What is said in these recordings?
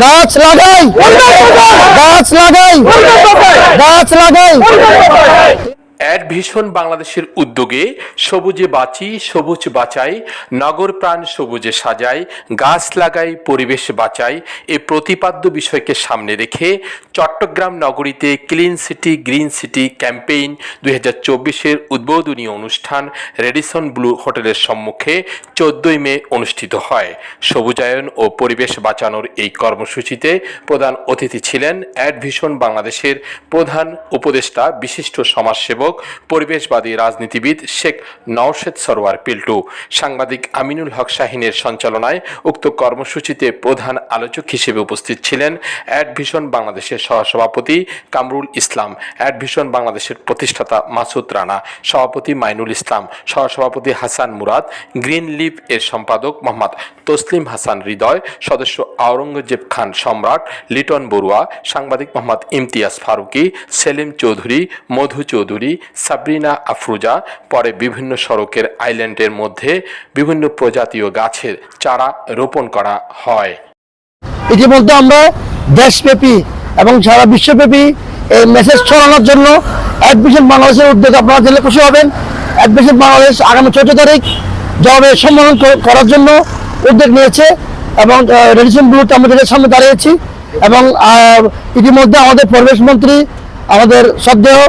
গাছ লাগাই। গাছ লাগাই। গাছ লাগাই। অ্যাড ভিশন বাংলাদেশের উদ্যোগে সবুজে বাঁচি, সবুজ বাঁচাই, নগর প্রাণ সবুজে সাজাই, গাছ লাগাই, পরিবেশ বাঁচাই, এ প্রতিপাদ্য বিষয়কে সামনে রেখে চট্টগ্রাম নগরীতে clean city, green city campaign দুই হাজার চব্বিশের উদ্বোধনী অনুষ্ঠান রেডিসন ব্লু হোটেলের সম্মুখে চোদ্দই মে অনুষ্ঠিত হয়। সবুজায়ন ও পরিবেশ বাঁচানোর এই কর্মসূচিতে প্রধান অতিথি ছিলেন অ্যাড ভিশন বাংলাদেশের প্রধান উপদেষ্টা, বিশিষ্ট সমাজসেবক পরিবেশবাদী রাজনীতিবিদ শেখ নওশেদ সরোয়ার পিল্টু। সাংবাদিক আমিনুল হক শাহিনের সঞ্চালনায় উক্ত কর্মসূচিতে প্রধান আলোচক হিসেবে উপস্থিত ছিলেন অ্যাড ভিশন বাংলাদেশের সহসভাপতি কামরুল ইসলাম অ্যাড ভিশন বাংলাদেশের প্রতিষ্ঠাতা মাসুদ রানা, সভাপতি মাইনুল ইসলাম, সহসভাপতি হাসান মুরাদ, গ্রিন লিভ এর সম্পাদক মোহাম্মদ তসলিম হাসান হৃদয়, সদস্য আওরঙ্গজেব খান সম্রাট, লিটন বড়ুয়া, সাংবাদিক মোহাম্মদ ইমতিয়াজ ফারুকি, সেলিম চৌধুরী, মধু চৌধুরী সাবরিনা, আফরুজা, পরে বিভিন্ন সড়কের আইল্যান্ডের মধ্যে বিভিন্ন প্রজাতীয় গাছের চারা রোপণ করা হয়। ইতিমধ্যে আমরা দেশব্যাপী এবং সারা বিশ্বব্যাপী এই মেসেজ ছড়ানোর জন্য অ্যাডমিশন বাংলাদেশের উদ্যোগ আপনারা জেলে খুশি হবেন। অ্যাডমিশন বাংলাদেশ আগামী চৌদ্দ তারিখ জবাবে সম্মেলন করার জন্য উদ্যোগ নিয়েছে এবং রেডিসন ব্লুতে আমরা সামনে দাঁড়িয়েছি এবং ইতিমধ্যে আমাদের পরিবেশ মন্ত্রী, আমাদের শ্রদ্ধেয়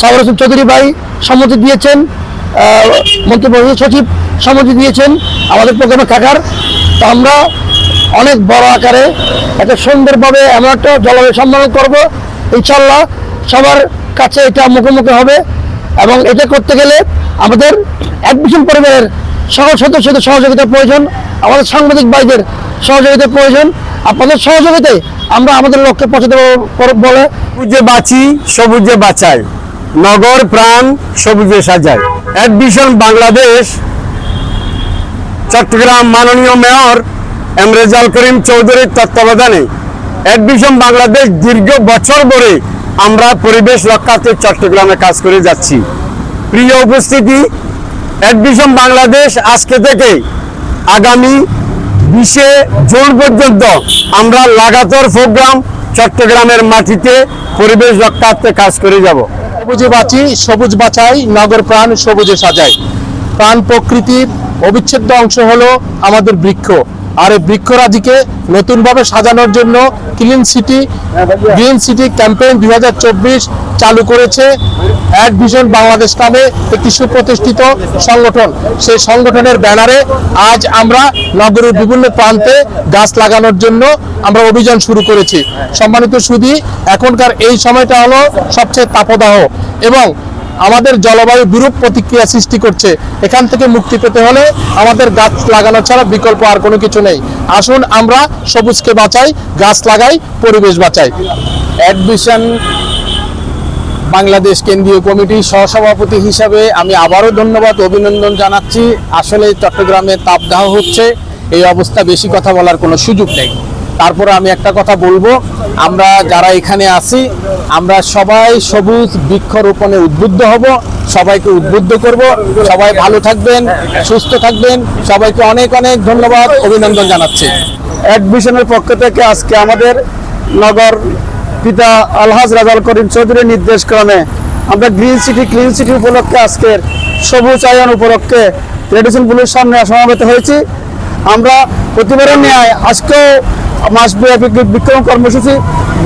সাবর হোসেন চৌধুরী ভাই সম্মতি দিয়েছেন আহ, মন্ত্রী সচিব সম্মতি দিয়েছেন আমাদের প্রোগ্রামে থাকার। তো আমরা অনেক বড় আকারে একটা সুন্দরভাবে এমন একটা জলবায়ু সম্মেলন করব। ইনশাল্লাহ সবার কাছে এটা মুখোমুখি হবে এবং এটা করতে গেলে আমাদের অ্যাডমিশন পরিবারের সকল সদস্যদের সহযোগিতা প্রয়োজন আমাদের সাংবাদিক ভাইদের সহযোগিতা প্রয়োজন। আপনাদের সহযোগিতায় আমরা আমাদের লক্ষ্যে পৌঁছাতে বলে সবুজে বাঁচি সবুজে বাঁচাই। নগর প্রাণ সবুজে সাজায় অ্যাডমিশন বাংলাদেশ। চট্টগ্রাম মাননীয় মেয়র এম রেজাল করিম চৌধুরীর তত্ত্বাবধানে। অ্যাডমিশন বাংলাদেশ দীর্ঘ বছর ধরে আমরা পরিবেশ রক্ষার্থে চট্টগ্রামে কাজ করে যাচ্ছি। প্রিয় উপস্থিতি, অ্যাডমিশন বাংলাদেশ আজকে থেকে আগামী বিশে জুন পর্যন্ত আমরা লাগাতার প্রোগ্রাম চট্টগ্রামের মাটিতে পরিবেশ রক্ষার্থে কাজ করে যাব। সবুজে বাঁচি, সবুজ বাঁচাই, নগর প্রাণ সবুজে সাজাই। প্রাণ প্রকৃতির অবিচ্ছেদ্য অংশ হলো আমাদের বৃক্ষ। আর এই বৃক্ষরাজিকে নতুনভাবে সাজানোর জন্য clean city green city campaign দুই হাজার চব্বিশ চালু করেছে অ্যাড ভিশন বাংলাদেশ নামে একটি সুপ্রতিষ্ঠিত সংগঠন। সেই সংগঠনের ব্যানারে আজ আমরা নগরের বিভিন্ন প্রান্তে গাছ লাগানোর জন্য আমরা অভিযান শুরু করেছি। সম্মানিত সুধী, এখনকার এই সময়টা হলো সবচেয়ে তাপদাহ এবং আমাদের জলবায়ু বিরূপ প্রতিক্রিয়া সৃষ্টি করছে। এখান থেকে মুক্তি পেতে হলে আমাদের গাছ লাগানো ছাড়া বিকল্প আর কোনো কিছু নেই। আসুন আমরা সবুজকে বাঁচাই, গাছ লাগাই, পরিবেশ বাঁচাই। অ্যাডমিশন বাংলাদেশ কেন্দ্রীয় কমিটির সহসভাপতি হিসাবে আমি আবারও ধন্যবাদ, অভিনন্দন জানাচ্ছি। আসলে চট্টগ্রামে তাপদাহ হচ্ছে, এই অবস্থা বেশি কথা বলার কোনো সুযোগ নেই। তারপরে আমি একটা কথা বলব। আমরা যারা এখানে আছি, আমরা সবাই সবুজ বৃক্ষরোপণে উদ্বুদ্ধ হব, সবাইকে উদ্বুদ্ধ করব। সবাই ভালো থাকবেন, সুস্থ থাকবেন। সবাইকে অনেক অনেক ধন্যবাদ, অভিনন্দন জানাচ্ছি। অ্যাডমিশনের পক্ষ থেকে আজকে আমাদের নগর পিতা আলহাজ রাজাল করিম চৌধুরীর নির্দেশ ক্রমে আমরা গ্রিন সিটি, ক্লিন সিটি উপলক্ষে আজকের সবুজ আয়ন উপলক্ষে রেডিসন ব্লুর সামনে সমাবেত হয়েছি। আমরা প্রতিবারের ন্যায় আজকেও মাসব্যাপী বিক্রম কর্মসূচি,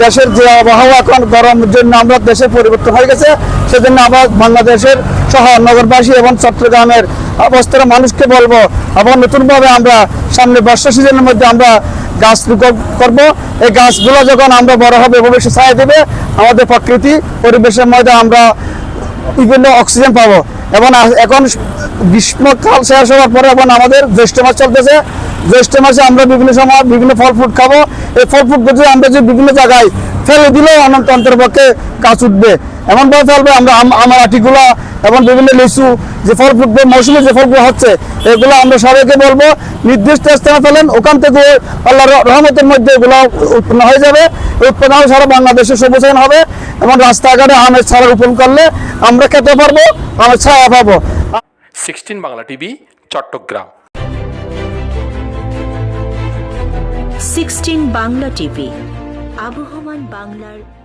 দেশের যে আবহাওয়া এখন গরমের জন্য আমরা দেশের পরিবর্তন হয়ে গেছে, সেজন্য আবার বাংলাদেশের সহ নগরবাসী এবং চট্টগ্রামের অবস্থার মানুষকে বলব, আবার নতুনভাবে আমরা সামনে বর্ষা সিজনের মধ্যে আমরা গাছ করব। এই গাছগুলো যখন আমরা বড় হবে, ভবিষ্যৎ ছায়া দেবে, আমাদের প্রকৃতি, পরিবেশের মধ্যে আমরা বিভিন্ন অক্সিজেন পাবো। এবং এখন গ্রীষ্মকাল শেষ হওয়ার পরে এখন আমাদের জ্যৈষ্ঠ মাস চলতেছে। জ্যৈষ্ঠ মাসে আমরা বিভিন্ন সময় বিভিন্ন ফল ফ্রুট খাব। এই ফল ফ্রুট আমরা যে বিভিন্ন জায়গায় ফেলে দিলেও অনন্ত অন্তর্পক্ষে গাছ উঠবে। এমনভাবে ফেলবে আমরা আমার আটিগুলা এবং বিভিন্ন লিচু যে ফল ফ্রুট মৌসুমে যে ফলগুলো হচ্ছে এগুলো আমরা সবাইকে বলব নির্দিষ্ট স্থানে ফেলেন ওখান থেকে আল্লাহ রহমতের মধ্যে এগুলো উৎপন্ন হয়ে যাবে। উৎপন্ন হয়ে সারা বাংলাদেশে সবুজায়ন হবে এবং রাস্তাঘাটে আমের ছাড়া রোপণ করলে আমরা খেতে পারব আমের ছায়া পাবো। Sixteen Bangla TV Chattogram. Sixteen Bangla TV আবহমান বাংলার মুখপাত্র